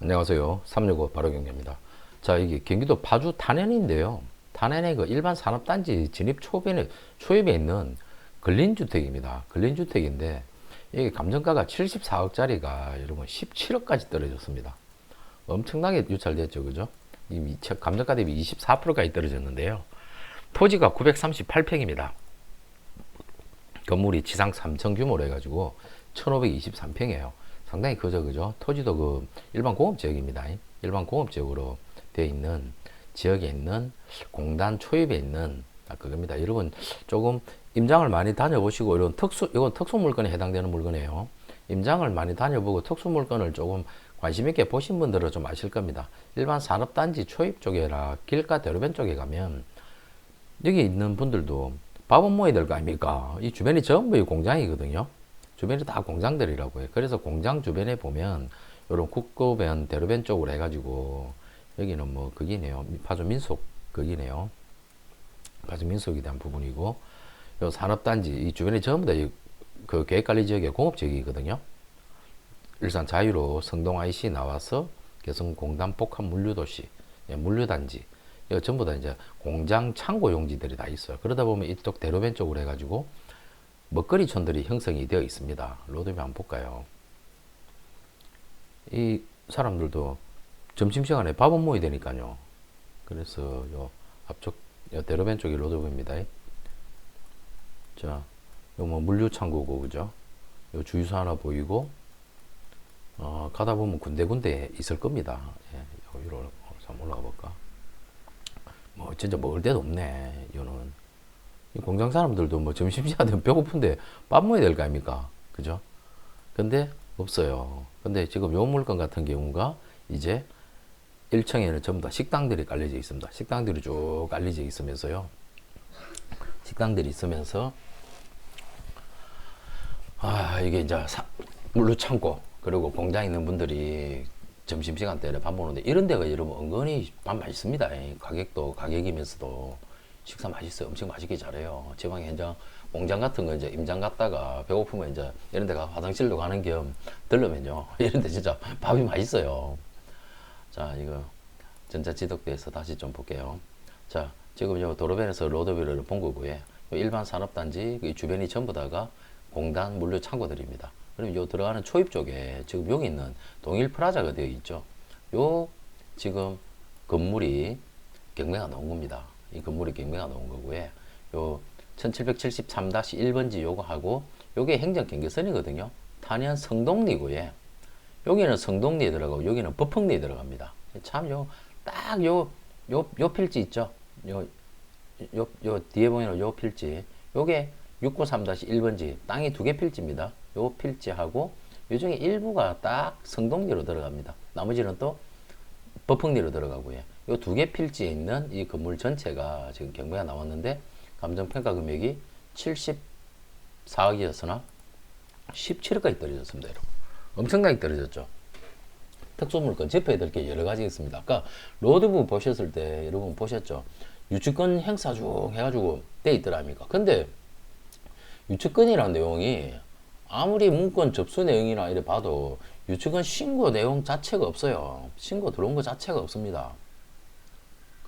안녕하세요. 365 바로경제입니다. 자, 이게 경기도 파주 탄현인데요. 탄현의 그 일반 산업단지 진입 초반에, 초입에 있는 근린주택입니다. 근린주택인데, 이게 감정가가 74억짜리가 여러분 17억까지 떨어졌습니다. 엄청나게 유찰됐죠. 그죠? 첫 감정가 대비 24%까지 떨어졌는데요. 토지가 938평입니다. 건물이 지상 3층 규모로 해가지고 1523평이에요. 상당히 크죠, 그죠? 토지도 그 일반 공업 지역입니다. 일반 공업 지역으로 되어 있는 지역에 있는 공단 초입에 있는 딱 그겁니다. 여러분 조금 임장을 많이 다녀보시고 이런 특수 이건 특수 물건에 해당되는 물건이에요. 임장을 많이 다녀보고 특수 물건을 조금 관심 있게 보신 분들은 좀 아실 겁니다. 일반 산업단지 초입 쪽이라 길가 대로변 쪽에 가면 여기 있는 분들도 밥은 모여야 될 거 아닙니까? 이 주변이 전부 이 공장이거든요. 주변이 다 공장들이라고 해요. 그래서 공장 주변에 보면 이런 국고변, 대로변 쪽으로 해가지고 여기는 뭐 거기네요. 파주 민속 거기네요. 파주 민속에 대한 부분이고 요 산업단지 이 주변이 전부 다그 계획관리 지역의 공업 지역이거든요. 일산 자유로 성동 IC 나와서 개성 공단 복합 물류도시, 예, 물류단지 이거 전부 다 이제 공장 창고 용지들이 다 있어요. 그러다 보면 이쪽 대로변 쪽으로 해가지고 먹거리촌들이 형성이 되어 있습니다. 로드맵 한번 볼까요? 이 사람들도 점심시간에 밥은 모여야 되니까요. 그래서 요 앞쪽 요 대로변 쪽이 로드맵입니다. 자, 요 뭐 물류 창고고 그죠? 요 주유소 하나 보이고 어, 가다 보면 군데군데 있을 겁니다. 예, 요 위로 한번 올라가 볼까? 뭐 진짜 먹을 데도 없네. 이 공장 사람들도 뭐 점심시간 되면 배고픈데 밥 먹어야 될 거 아닙니까? 그죠? 근데 없어요. 근데 지금 요 물건 같은 경우가 이제 1층에는 전부 다 식당들이 깔려져 있습니다. 식당들이 쭉 깔려져 있으면서요. 식당들이 있으면서 아 이게 이제 사, 물류 창고 그리고 공장 있는 분들이 점심시간 때에 밥 먹는데 이런 데가 여러분 은근히 밥 맛있습니다. 이 가격도 가격이면서도 식사 맛있어요. 엄청 맛있게 잘해요. 지방 현장 공장 같은 거 이제 임장 갔다가 배고프면 이제 이런 데가 화장실도 가는 겸 들르면요. 이런 데 진짜 밥이 맛있어요. 자, 이거 전자 지덕대에서 다시 좀 볼게요. 자, 지금 요 도로변에서 로드뷰를 본 거고요. 요 일반 산업단지 이 주변이 전부 다가 공단 물류 창고들입니다. 그럼 요 들어가는 초입 쪽에 지금 여기 있는 동일 프라자가 되어 있죠. 요 지금 건물이 경매가 나온 겁니다. 이 건물이 경매가 나온 거고요. 요 1773-1번지 요거 하고 요게 행정 경계선이거든요. 탄현 성동리고요. 여기는 성동리에 들어가고 여기는 법흥리에 들어갑니다. 참 요 딱 요 요 요 필지 있죠. 요 요, 요 뒤에 보이는 요 필지. 요게 693-1번지 땅이 두 개 필지입니다. 요 필지하고 요 중에 일부가 딱 성동리로 들어갑니다. 나머지는 또 법흥리로 들어가고요. 요두개 필지에 있는 이 건물 전체가 지금 경매가 나왔는데 감정평가 금액이 74억이었으나 17억까지 떨어졌습니다. 여러분. 엄청나게 떨어졌죠. 특수물건 짚어야 될 게 여러 가지 있습니다. 아까 로드부 보셨을 때 여러분 보셨죠? 유치권 행사 중 해가지고 돼 있더랍니까? 근데 유치권이라는 내용이 아무리 문건 접수 내용이나 이래 봐도 유치권 신고 내용 자체가 없어요. 신고 들어온 거 자체가 없습니다.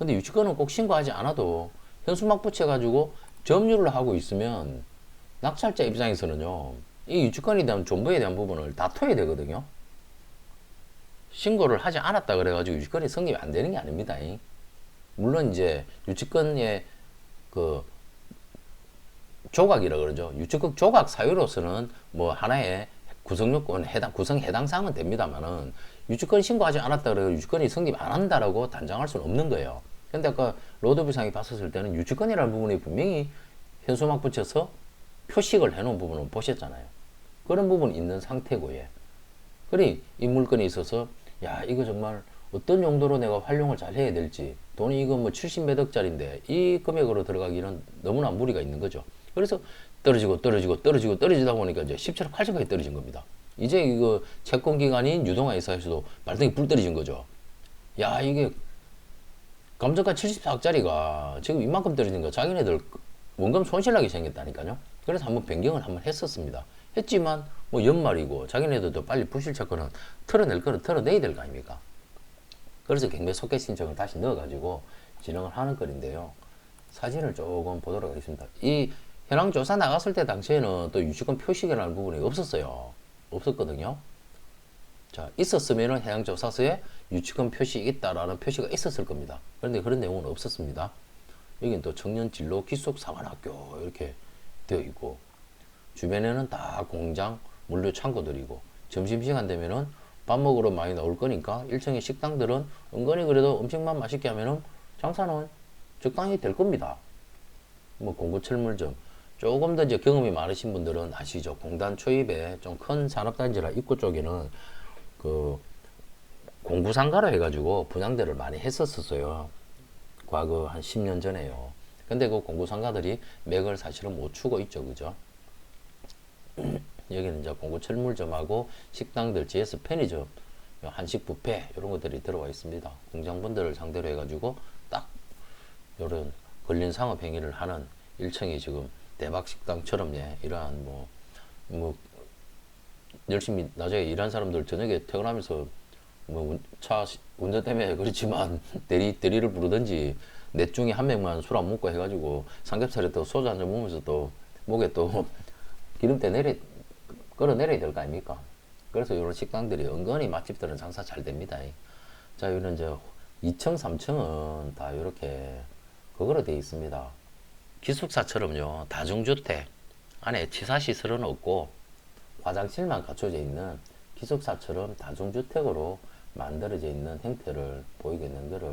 근데 유치권은 꼭 신고하지 않아도 현수막 붙여가지고 점유를 하고 있으면 낙찰자 입장에서는요, 이 유치권에 대한 존버에 대한 부분을 다퉈야 되거든요. 신고를 하지 않았다 그래가지고 유치권이 성립이 안 되는 게 아닙니다. 물론 이제 유치권의 그 조각이라 그러죠. 유치권 조각 사유로서는 뭐 하나의 구성요건 해당 구성 해당 사항은 됩니다만은 유치권 신고하지 않았다 그래서 유치권이 성립 안 한다라고 단정할 수는 없는 거예요. 근데 아까 로드뷰상이 봤었을 때는 유치권이라는 부분이 분명히 현수막 붙여서 표식을 해놓은 부분을 보셨잖아요. 그런 부분이 있는 상태고요. 그리 이 물건에 있어서 야 이거 정말 어떤 용도로 내가 활용을 잘 해야 될지 돈이 이거 뭐 70몇 억짜리인데 이 금액으로 들어가기는 너무나 무리가 있는 거죠. 그래서 떨어지고 떨어지고 떨어지고 떨어지다 보니까 이제 17억 8천까지 떨어진 겁니다. 이제 이거 채권 기관인 유동화 회사에서도 발등에 불 떨어진 거죠. 야 이게 감정가 74억짜리가 지금 이만큼 떨어진 거 자기네들 원금 손실나게 생겼다니까요. 그래서 한번 변경을 한번 했었습니다. 했지만 뭐 연말이고 자기네들도 빨리 부실 채권은 털어낼 거는 털어내야 될 거 아닙니까? 그래서 경매 속개 신청을 다시 넣어가지고 진행을 하는 건인데요. 사진을 조금 보도록 하겠습니다. 이 현황 조사 나갔을 때 당시에는 또 유치권 표시라는 부분이 없었어요. 없었거든요. 자, 있었으면은 해양조사서에 유치권 표시 있다라는 표시가 있었을 겁니다. 그런데 그런 내용은 없었습니다. 여기는 또 청년 진로 기숙 사관학교 이렇게 되어 있고 주변에는 다 공장, 물류 창고들이고 점심시간 되면은 밥 먹으러 많이 나올 거니까 일정의 식당들은 은근히 그래도 음식만 맛있게 하면은 장사는 적당히 될 겁니다. 뭐 공구철물점 조금 더 이제 경험이 많으신 분들은 아시죠? 공단 초입에 좀 큰 산업단지라 입구 쪽에는 그 공구 상가로 해가지고 분양대를 많이 했었었어요. 과거 한 10년 전에요. 근데 그 공구 상가들이 맥을 사실은 못 추고 있죠. 그죠? 여기는 이제 공구 철물점하고 식당들, GS 편의점, 요 한식 뷔페 이런 것들이 들어와 있습니다. 공장분들을 상대로 해가지고 딱 이런 걸린 상업 행위를 하는 일청이 지금 대박 식당처럼 예, 이러한 뭐, 뭐 열심히 나중에 일한 사람들 저녁에 퇴근하면서 뭐 차 운전 때문에 그렇지만 대리 대리를 부르든지 넷 중에 한 명만 술 안 먹고 해가지고 삼겹살에 또 소주 한 잔 먹으면서 또 목에 또 기름때 내려 끌어 내려야 될 거 아닙니까? 그래서 이런 식당들이 은근히 맛집들은 장사 잘 됩니다. 자, 이런 이제 2층, 3층은 다 이렇게 그거로 되어 있습니다. 기숙사처럼요, 다중주택 안에 치사시설은 없고 화장실만 갖춰져 있는 기숙사처럼 다중주택으로 만들어져 있는 형태를 보이게 있는 거를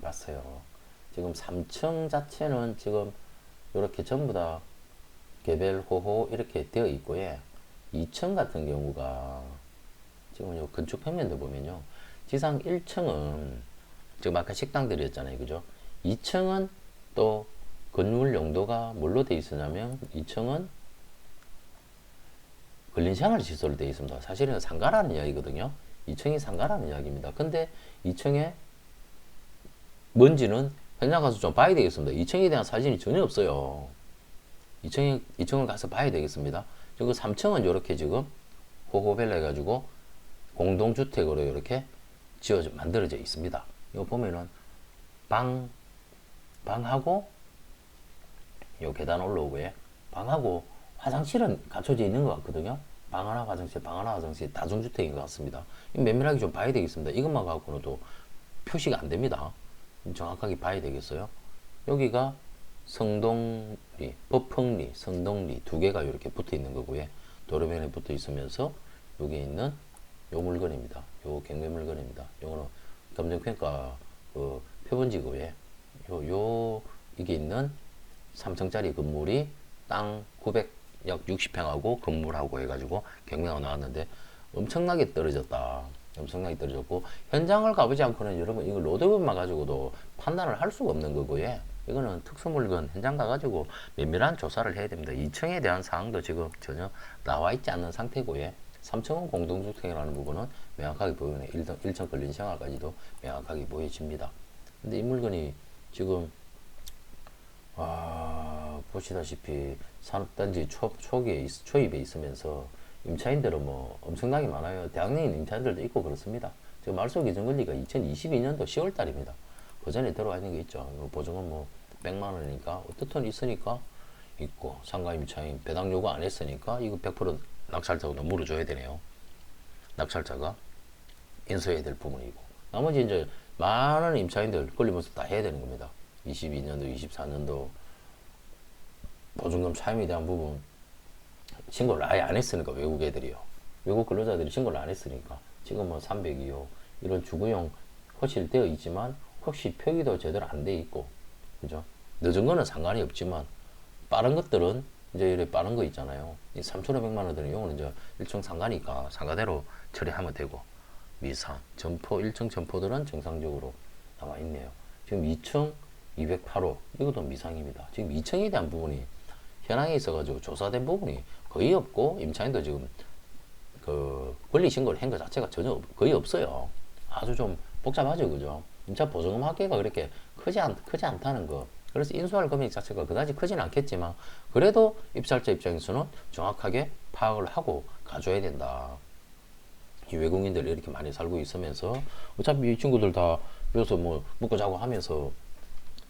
봤어요. 지금 3층 자체는 지금 이렇게 전부 다 개별 호호 이렇게 되어 있고요. 2층 같은 경우가 지금 요 건축 평면도 보면요. 지상 1층은 지금 아까 식당들이었잖아요. 그죠? 2층은 또 건물 용도가 뭘로 되어 있으냐면 2층은 근린생활시설로 되어 있습니다. 사실은 상가라는 이야기거든요. 2층이 상가라는 이야기입니다. 근데 2층에 뭔지는 현장 가서 좀 봐야 되겠습니다. 2층에 대한 사진이 전혀 없어요. 2층에, 2층을 가서 봐야 되겠습니다. 그리고 3층은 이렇게 지금 호호벨라 해가지고 공동주택으로 이렇게 지어져, 만들어져 있습니다. 이거 보면은 방, 방하고 요 계단 올라오고요. 방하고 화장실은 갖춰져 있는 것 같거든요. 방 하나 화장실, 방 하나 화장실 다중주택인 것 같습니다. 이 면밀하게 좀 봐야 되겠습니다. 이것만 갖고는 또 표시가 안 됩니다. 정확하게 봐야 되겠어요. 여기가 성동리, 법흥리, 성동리 두 개가 이렇게 붙어 있는 거고요. 도로변에 붙어 있으면서 여기 있는 요 물건입니다. 요 경매 물건입니다. 요거는 감정평가 그 표본지구에 요, 요 이게 있는 3층짜리 건물이 땅 900, 약 60평하고 건물 하고 해가지고 경매가 나왔는데 엄청나게 떨어졌다. 엄청나게 떨어졌고 현장을 가보지 않고는 여러분 이거 로드맵만 가지고도 판단을 할 수가 없는 거고요. 이거는 특수물건 현장 가가지고 면밀한 조사를 해야 됩니다. 2층에 대한 사항도 지금 전혀 나와 있지 않는 상태고요. 3층은 공동주택이라는 부분은 명확하게 보이네. 1층 걸린 생활까지도 명확하게 보여집니다. 근데 이 물건이 지금 아, 보시다시피 산업단지 초, 초기에, 있- 초입에 있으면서 임차인들은 뭐 엄청나게 많아요. 대학내인 임차인들도 있고 그렇습니다. 지금 말소 기준 권리가 2022년도 10월 달입니다. 그 전에 들어와 있는 게 있죠. 이거 보증은 뭐 100만 원이니까 어떻든 있으니까 있고 상가 임차인 배당 요구 안 했으니까 이거 100% 낙찰자도 물어줘야 되네요. 낙찰자가 인수해야 될 부분이고 나머지 이제 많은 임차인들 걸리면서 다 해야 되는 겁니다. 22년도, 24년도 보증금 차임에 대한 부분 신고를 아예 안 했으니까 외국 애들이요. 외국 근로자들이 신고를 안 했으니까 지금 뭐 302호 이런 주거용 호실 되어 있지만 혹시 표기도 제대로 안 돼 있고 그죠? 늦은 거는 상관이 없지만 빠른 것들은 이제 이렇게 빠른 거 있잖아요. 이 3,500만 원들은 이거는 이제 일정 상가니까 상가대로 처리하면 되고 미상 점포 일정 점포들은 정상적으로 나와 있네요. 지금 2층 208호 이것도 미상입니다. 지금 2층에 대한 부분이 현황에 있어가지고 조사된 부분이 거의 없고 임차인도 지금 그 권리 신고를 한 것 자체가 전혀 없- 거의 없어요. 아주 좀 복잡하죠, 그죠? 임차 보증금 합계가 그렇게 크지 않 크지 않다는 거 그래서 인수할 금액 자체가 그다지 크진 않겠지만 그래도 입찰자 입장에서는 정확하게 파악을 하고 가져야 된다. 이 외국인들이 이렇게 많이 살고 있으면서 어차피 이 친구들 다 여기서 뭐 먹고 자고 하면서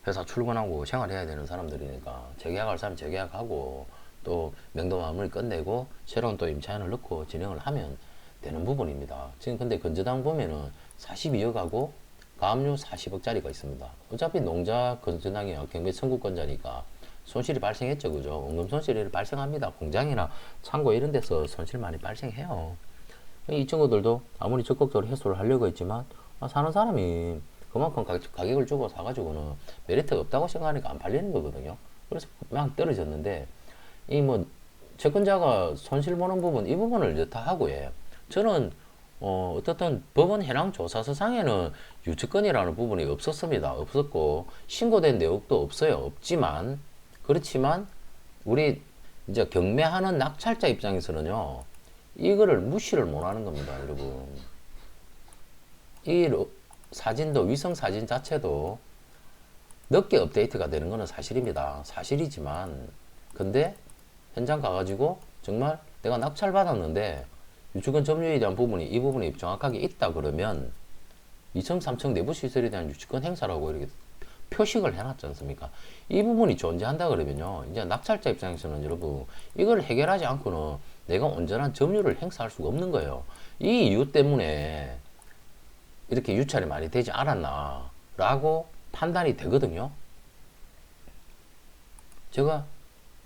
회사 출근하고 생활해야 되는 사람들이니까 재계약할 사람 재계약하고 또 명도 마무리 끝내고 새로운 또 임차인을 넣고 진행을 하면 되는 부분입니다. 지금 근데 건재당 보면은 42억하고 가압류 40억짜리가 있습니다. 어차피 농자 건재당이 경매 청구권자니까 손실이 발생했죠, 그죠? 원금 손실이 발생합니다. 공장이나 창고 이런 데서 손실 많이 발생해요. 이 친구들도 아무리 적극적으로 해소를 하려고 했지만 아, 사는 사람이 그만큼 가, 가격을 주고 사가지고는 메리트가 없다고 생각하니까 안 팔리는 거거든요. 그래서 막 떨어졌는데 이 뭐 채권자가 손실 보는 부분 이 부분을 이제 다 하고 예. 저는 어, 어떻든 법원 해당 조사서상에는 유치권이라는 부분이 없었습니다. 없었고 신고된 내역도 없어요. 없지만 그렇지만 우리 이제 경매하는 낙찰자 입장에서는요. 이거를 무시를 못 하는 겁니다, 여러분. 이 로- 사진도 위성 사진 자체도 늦게 업데이트가 되는 것은 사실입니다. 사실이지만 근데 현장 가가지고 정말 내가 낙찰 받았는데 유치권 점유에 대한 부분이 이 부분이 정확하게 있다 그러면 2층, 3층 내부 시설에 대한 유치권 행사라고 이렇게 표식을 해놨지 않습니까? 이 부분이 존재한다 그러면요. 이제 낙찰자 입장에서는 여러분 이걸 해결하지 않고는 내가 온전한 점유를 행사할 수가 없는 거예요. 이 이유 때문에 이렇게 유찰이 많이 되지 않았나 라고 판단이 되거든요. 제가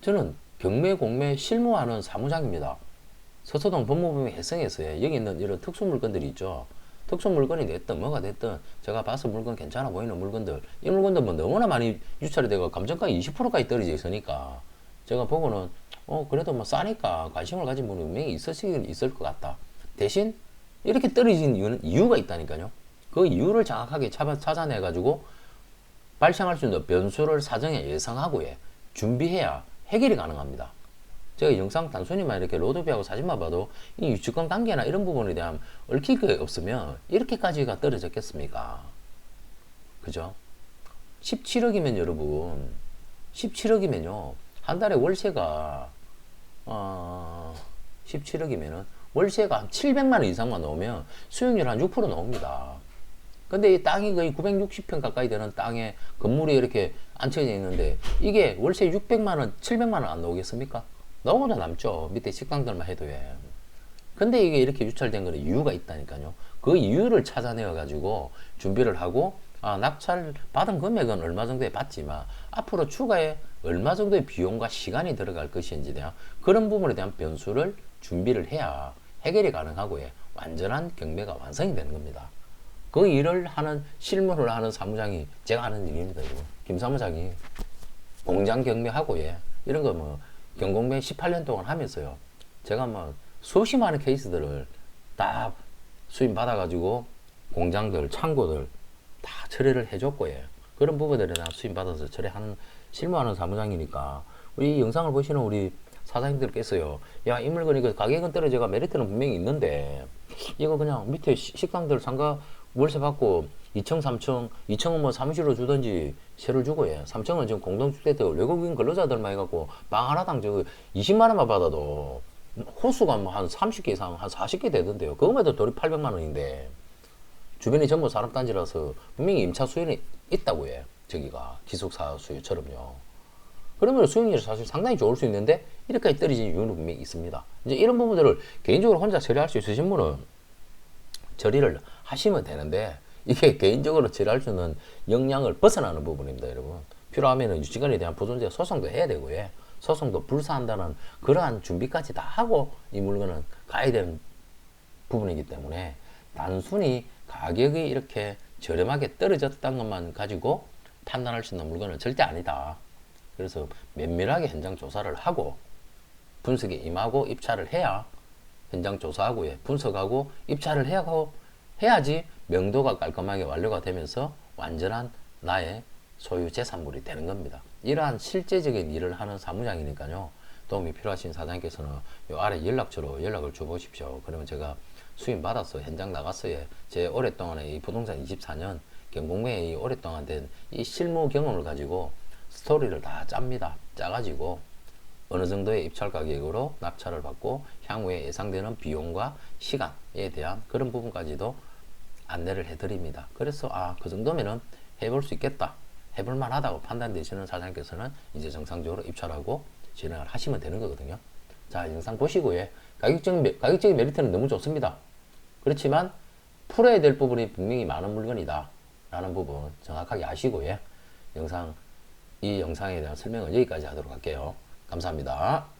저는 경매 공매 실무하는 사무장입니다. 서초동 법무부의 해성에서요. 여기 있는 이런 특수 물건들이 있죠. 특수 물건이 됐든 뭐가 됐든 제가 봐서 물건 괜찮아 보이는 물건들 이 물건들 뭐 너무나 많이 유찰이 되고 감정가 20%까지 떨어져 있으니까 제가 보고는 어 그래도 뭐 싸니까 관심을 가진 분이 분명히 있으시긴 있을 것 같다. 대신 이렇게 떨어진 이유는 이유가 있다니까요. 그 이유를 정확하게 찾아, 찾아내 가지고 발생할 수 있는 변수를 사전에 예상하고 예, 준비해야 해결이 가능합니다. 제가 영상 단순히만 이렇게 로드뷰하고 사진만 봐도 이 유치권 관계나 이런 부분에 대한 얽힐 게 없으면 이렇게까지가 떨어졌겠습니까? 그죠? 17억이면 여러분, 17억이면요, 한 달에 월세가, 어, 17억이면은 월세가 한 700만 원 이상만 나오면 수익률 한 6% 나옵니다. 근데 이 땅이 거의 960평 가까이 되는 땅에 건물이 이렇게 앉혀져 있는데 이게 월세 600만 원, 700만 원 안 나오겠습니까? 나오고도 남죠. 밑에 식당들만 해도 예. 근데 이게 이렇게 유찰된 거는 이유가 있다니까요. 그 이유를 찾아내어 가지고 준비를 하고 아, 낙찰 받은 금액은 얼마 정도에 받지만 앞으로 추가에 얼마 정도의 비용과 시간이 들어갈 것인지 대한 그런 부분에 대한 변수를 준비를 해야 해결이 가능하고 예. 완전한 경매가 완성이 되는 겁니다. 그 일을 하는 실무를 하는 사무장이 제가 하는 일입니다. 김 사무장이 공장 경매하고 예 이런 거 뭐 경공매 18년 동안 하면서요. 제가 뭐 수십 많은 케이스들을 다 수임 받아가지고 공장들 창고들 다 처리를 해줬고 예 그런 부분들에 대한 수임 받아서 처리하는 실무하는 사무장이니까 우리 이 영상을 보시는 우리 사장님들께서요 야 이 물건 이거 가격은 떨어져가 메리트는 분명히 있는데 이거 그냥 밑에 시- 식당들 상가 월세 받고 2층, 3층, 2층은 뭐 사무실로 주든지 세를 주고 예. 3층은 지금 공동주택들 외국인 근로자들만 해갖고 방 하나당 저 20만 원만 받아도 호수가 뭐 한 30개 이상 한 40개 되던데요. 그거마다 돌이 800만 원인데 주변이 전부 사람 단지라서 분명히 임차 수요는 있다고 해. 저기가 기숙사 수요처럼요. 그러면 수익률이 사실 상당히 좋을 수 있는데 이렇게까지 떨어진 이유는 분명히 있습니다. 이제 이런 부분들을 개인적으로 혼자 처리할 수 있으신 분은 처리를 하시면 되는데 이게 개인적으로 처리할 수 있는 역량을 벗어나는 부분입니다, 여러분. 필요하면은 유치권에 대한 보존제 소송도 해야 되고, 예. 소송도 불사한다는 그러한 준비까지 다 하고 이 물건은 가야 되는 부분이기 때문에 단순히 가격이 이렇게 저렴하게 떨어졌다는 것만 가지고 판단할 수 있는 물건은 절대 아니다. 그래서 면밀하게 현장 조사를 하고 분석에 임하고 입찰을 해야 현장 조사하고 예, 분석하고 입찰을 해야 하고 해야지 명도가 깔끔하게 완료가 되면서 완전한 나의 소유 재산물이 되는 겁니다. 이러한 실제적인 일을 하는 사무장이니까요. 도움이 필요하신 사장님께서는 요 아래 연락처로 연락을 줘 보십시오. 그러면 제가 수임 받아서 현장 나갔어요. 제 오랫동안의 이 부동산 24년 경공매에 이 오랫동안 된 이 실무 경험을 가지고 스토리를 다 짭니다. 짜가지고 어느 정도의 입찰 가격으로 낙찰을 받고 향후에 예상되는 비용과 시간에 대한 그런 부분까지도 안내를 해드립니다. 그래서 아 그 정도면은 해볼 수 있겠다, 해볼 만하다고 판단되시는 사장님께서는 이제 정상적으로 입찰하고 진행을 하시면 되는 거거든요. 자 영상 보시고요. 가격적인 메- 가격적인 메리트는 너무 좋습니다. 그렇지만 풀어야 될 부분이 분명히 많은 물건이다 라는 부분 정확하게 아시고요. 영상 이 영상에 대한 설명은 여기까지 하도록 할게요. 감사합니다.